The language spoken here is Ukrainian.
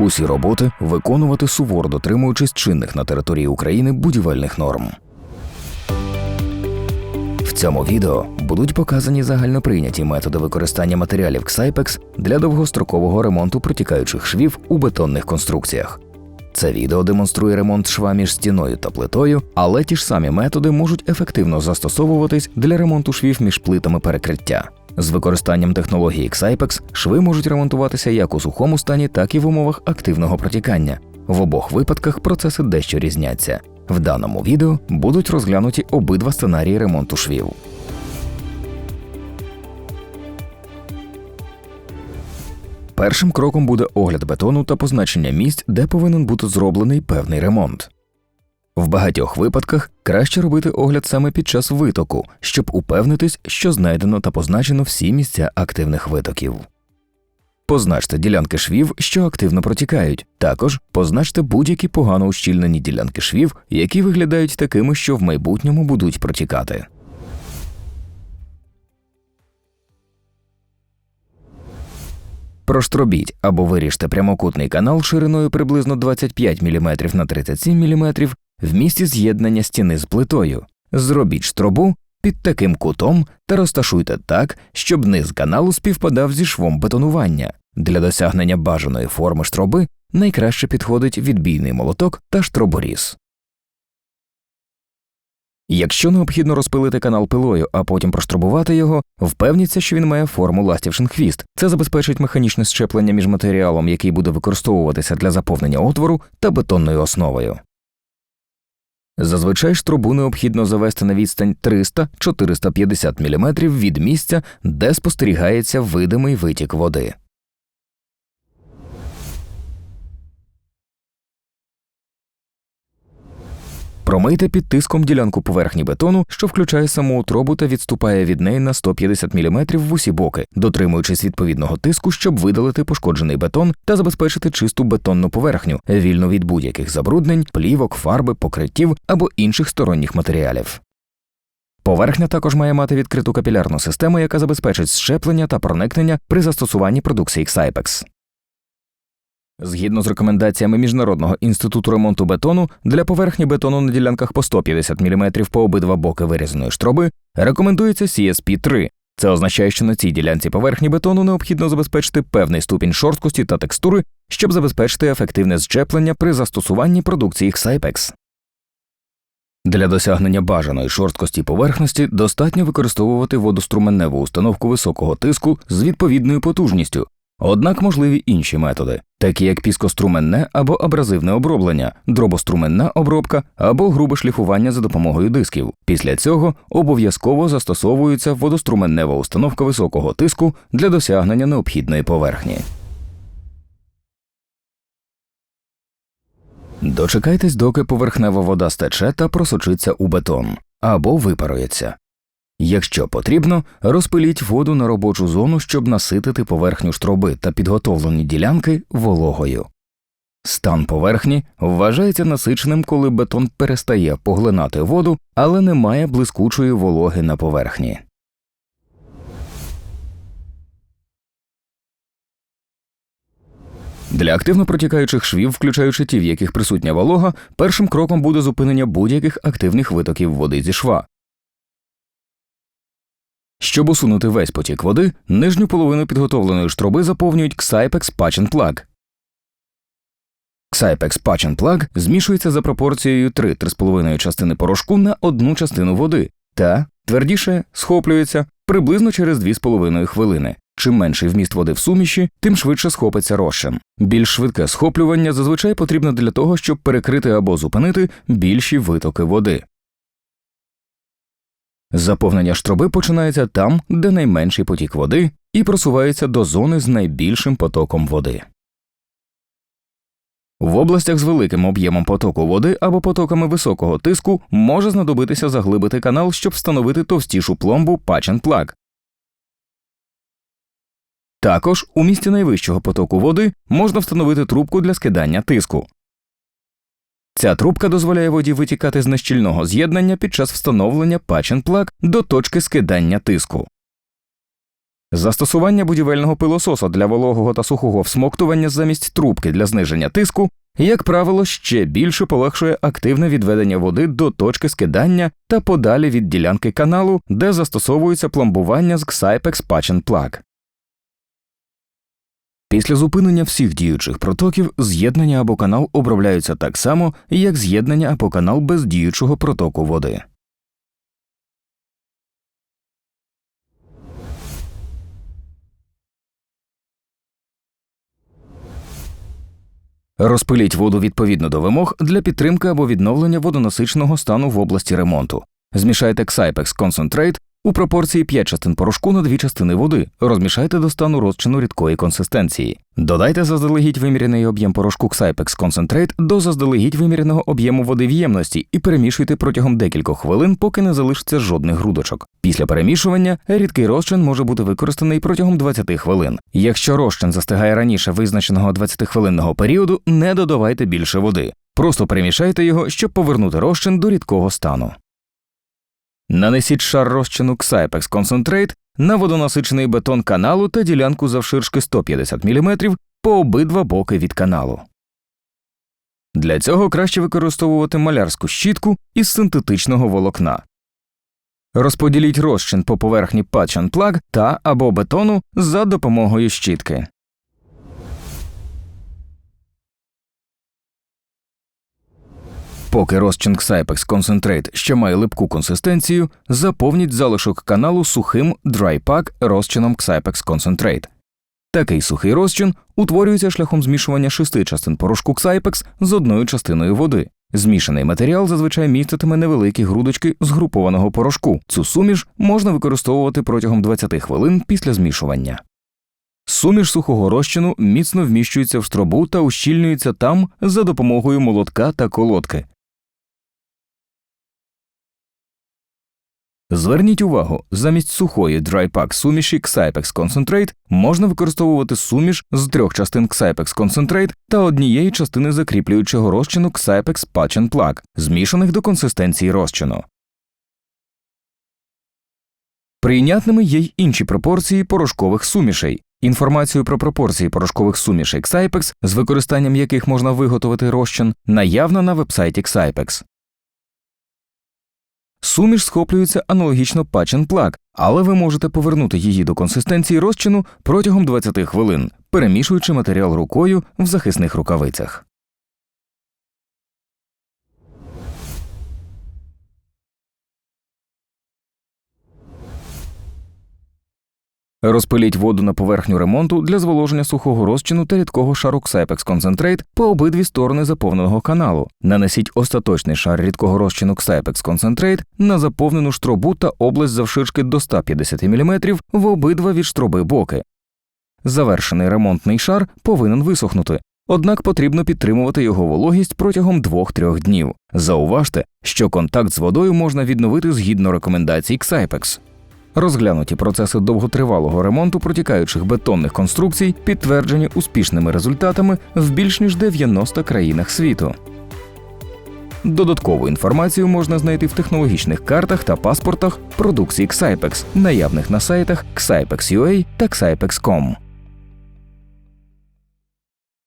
Усі роботи виконувати суворо дотримуючись чинних на території України будівельних норм. В цьому відео будуть показані загальноприйняті методи використання матеріалів Xypex для довгострокового ремонту протікаючих швів у бетонних конструкціях. Це відео демонструє ремонт шва між стіною та плитою, але ті ж самі методи можуть ефективно застосовуватись для ремонту швів між плитами перекриття. З використанням технології Xypex шви можуть ремонтуватися як у сухому стані, так і в умовах активного протікання. В обох випадках процеси дещо різняться. В даному відео будуть розглянуті обидва сценарії ремонту швів. Першим кроком буде огляд бетону та позначення місць, де повинен бути зроблений певний ремонт. В багатьох випадках краще робити огляд саме під час витоку, щоб упевнитись, що знайдено та позначено всі місця активних витоків. Позначте ділянки швів, що активно протікають. Також позначте будь-які погано ущільнені ділянки швів, які виглядають такими, що в майбутньому будуть протікати. Проштробіть або виріжте прямокутний канал шириною приблизно 25 мм на 37 мм в місці з'єднання стіни з плитою. Зробіть штробу під таким кутом та розташуйте так, щоб низ каналу співпадав зі швом бетонування. Для досягнення бажаної форми штроби найкраще підходить відбійний молоток та штроборіз. Якщо необхідно розпилити канал пилою, а потім проштробувати його, впевніться, що він має форму ластівшин хвіст. Це забезпечить механічне щеплення між матеріалом, який буде використовуватися для заповнення отвору, та бетонною основою. Зазвичай штрубу необхідно завести на відстань 300-450 мм від місця, де спостерігається видимий витік води. Промийте під тиском ділянку поверхні бетону, що включає саму утробу та відступає від неї на 150 мм в усі боки, дотримуючись відповідного тиску, щоб видалити пошкоджений бетон та забезпечити чисту бетонну поверхню, вільну від будь-яких забруднень, плівок, фарби, покриттів або інших сторонніх матеріалів. Поверхня також має мати відкриту капілярну систему, яка забезпечить щеплення та проникнення при застосуванні продукції Xypex. Згідно з рекомендаціями Міжнародного інституту ремонту бетону, для поверхні бетону на ділянках по 150 мм по обидва боки вирізаної штроби рекомендується CSP3. Це означає, що на цій ділянці поверхні бетону необхідно забезпечити певний ступінь шорсткості та текстури, щоб забезпечити ефективне зчеплення при застосуванні продукції Xypex. Для досягнення бажаної шорсткості поверхності достатньо використовувати водоструменеву установку високого тиску з відповідною потужністю, Однак можливі інші методи, такі як піскоструменне або абразивне оброблення, дробоструменна обробка або грубе шліфування за допомогою дисків. Після цього обов'язково застосовується водоструменнева установка високого тиску для досягнення необхідної поверхні. Дочекайтесь, доки поверхнева вода стече та просочиться у бетон або випарується. Якщо потрібно, розпиліть воду на робочу зону, щоб наситити поверхню штроби та підготовлені ділянки вологою. Стан поверхні вважається насиченим, коли бетон перестає поглинати воду, але не має блискучої вологи на поверхні. Для активно протікаючих швів, включаючи ті, в яких присутня волога, першим кроком буде зупинення будь-яких активних витоків води зі шва. Щоб усунути весь потік води, нижню половину підготовленої штроби заповнюють and Plug. Xypex Patch and Plug змішується за пропорцією 3-3,5 частини порошку на одну частину води та твердіше схоплюється приблизно через 2,5 хвилини. Чим менший вміст води в суміші, тим швидше схопиться розчин. Більш швидке схоплювання зазвичай потрібно для того, щоб перекрити або зупинити більші витоки води. Заповнення штроби починається там, де найменший потік води, і просувається до зони з найбільшим потоком води. В областях з великим об'ємом потоку води або потоками високого тиску може знадобитися заглибити канал, щоб встановити товстішу пломбу plug. Також у місці найвищого потоку води можна встановити трубку для скидання тиску. Ця трубка дозволяє воді витікати з нещільного з'єднання під час встановлення пачен плаг до точки скидання тиску. Застосування будівельного пилососа для вологого та сухого всмоктування замість трубки для зниження тиску, як правило, ще більше полегшує активне відведення води до точки скидання та подалі від ділянки каналу, де застосовується пломбування з Xypex Patch Plug. Після зупинення всіх діючих протоків з'єднання або канал обробляються так само, як з'єднання або канал без діючого протоку води. Розпиліть воду відповідно до вимог для підтримки або відновлення водонасичного стану в області ремонту. Змішайте Xypex Concentrate у пропорції 5 частин порошку на 2 частини води. Розмішайте до стану розчину рідкої консистенції. Додайте заздалегідь виміряний об'єм порошку Xypex Concentrate до заздалегідь виміряного об'єму води в ємності і перемішуйте протягом декількох хвилин, поки не залишиться жодних грудочок. Після перемішування рідкий розчин може бути використаний протягом 20 хвилин. Якщо розчин застигає раніше визначеного 20-хвилинного періоду, не додавайте більше води. Просто перемішайте його, щоб повернути розчин до рідкого стану. Нанесіть шар розчину Xypex Concentrate на водонасичений бетон каналу та ділянку завширшки 150 мм по обидва боки від каналу. Для цього краще використовувати малярську щітку із синтетичного волокна. Розподіліть розчин по поверхні and Plug та або бетону за допомогою щітки. Поки розчин Xypex Concentrate ще має липку консистенцію, заповніть залишок каналу сухим Dry Pack розчином Xypex Concentrate. Такий сухий розчин утворюється шляхом змішування шести частин порошку Xypex з одною частиною води. Змішаний матеріал зазвичай міститиме невеликі грудочки згрупованого порошку. Цю суміш можна використовувати протягом 20 хвилин після змішування. Суміш сухого розчину міцно вміщується в стробу та ущільнюється там за допомогою молотка та колодки. Зверніть увагу, замість сухої драйпак суміші Xypex Concentrate можна використовувати суміш з трьох частин Xypex Concentrate та однієї частини закріплюючого розчину Xypex Patch and Plug, змішаних до консистенції розчину. Прийнятними є й інші пропорції порошкових сумішей. Інформацію про пропорції порошкових сумішей Xypex, з використанням яких можна виготовити розчин, наявна на вебсайті Xypex. Суміш схоплюється аналогічно пачен плак, але ви можете повернути її до консистенції розчину протягом 20 хвилин, перемішуючи матеріал рукою в захисних рукавицях. Розпиліть воду на поверхню ремонту для зволоження сухого розчину та рідкого шару Xypex Concentrate по обидві сторони заповненого каналу. Нанесіть остаточний шар рідкого розчину Xypex Concentrate на заповнену штробу та область завширшки до 150 мм в обидва від штроби боки. Завершений ремонтний шар повинен висохнути. Однак потрібно підтримувати його вологість протягом 2-3 днів. Зауважте, що контакт з водою можна відновити згідно рекомендацій Xypex. Розглянуті процеси довготривалого ремонту протікаючих бетонних конструкцій підтверджені успішними результатами в більш ніж 90 країнах світу. Додаткову інформацію можна знайти в технологічних картах та паспортах продукції Xypex, наявних на сайтах Xypex.ua та Xypex.com.